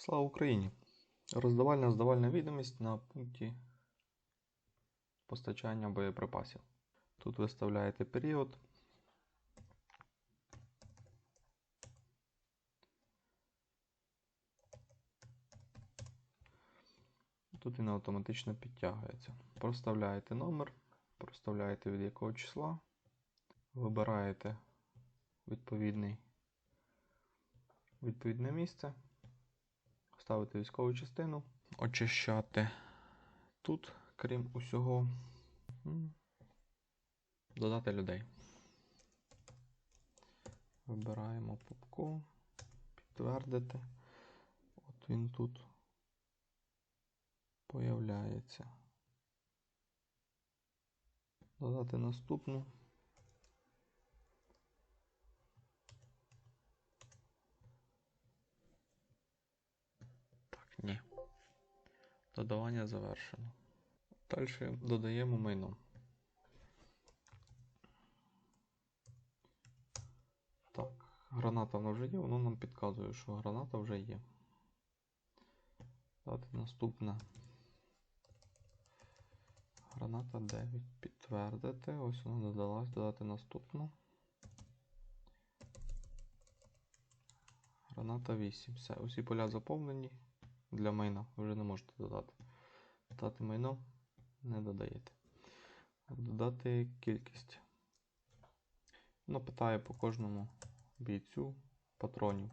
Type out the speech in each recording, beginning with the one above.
Слава Україні! Роздавальна здавальна відомість на пункті постачання боєприпасів. Тут виставляєте період. Тут він автоматично підтягується. Проставляєте номер, проставляєте від якого числа, вибираєте відповідне місце, ставити військову частину, очищати тут, крім усього, додати людей. Вибираємо пупку, підтвердити. От він тут появляється. Додати наступну. Додавання завершено. Далі додаємо майно. Так, граната вона вже є, воно нам підказує, що граната вже є. Дати наступне. Граната 9. Підтвердити. Ось вона додалась, додати наступну. Граната 8. Все, усі поля заповнені. Для майна ви вже не можете додати. Додати майно не додаєте. Додати кількість. Воно питає по кожному бійцю патронів.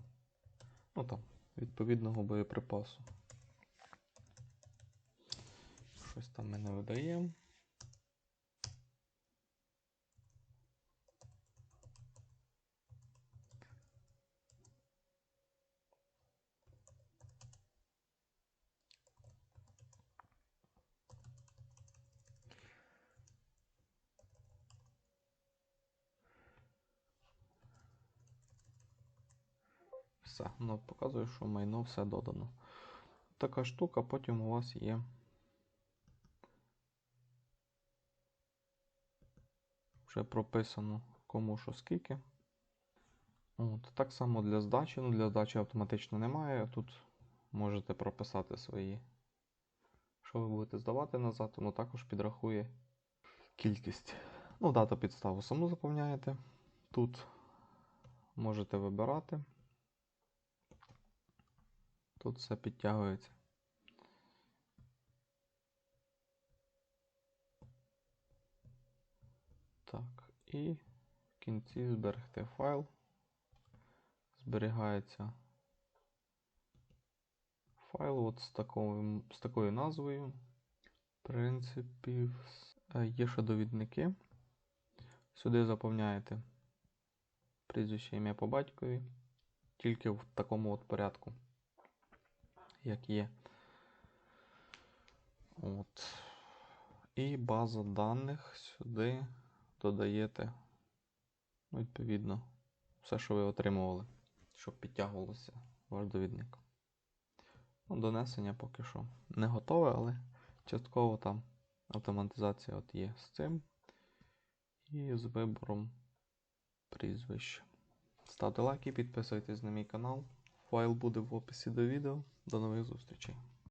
Ну там, відповідного боєприпасу. Щось там ми не видаємо. Все, воно показує, що майно все додано. Така штука, потім у вас є. Вже прописано кому що скільки. От, Так само для здачі. Ну, для здачі автоматично немає. Тут можете прописати свої. Що ви будете здавати назад, воно також підрахує кількість. Ну, дату підставу саму заповняєте. Тут можете вибирати. Тут все підтягується. Так, і в кінці зберегти файл. Зберігається файл от з, такою, з такою назвою. В принципі, е, є ще довідники. Сюди заповняєте прізвище ім'я по батькові, тільки в такому от порядку, як є. От. І база даних сюди додаєте, ну, відповідно, все, що ви отримували, щоб підтягувалося ваш довідник. Ну, Донесення поки що не готове, але частково там автоматизація от є з цим. І з вибором прізвища. Ставте лайки, підписуйтесь на мій канал. Файл буде в описі до відео. До нових зустрічей.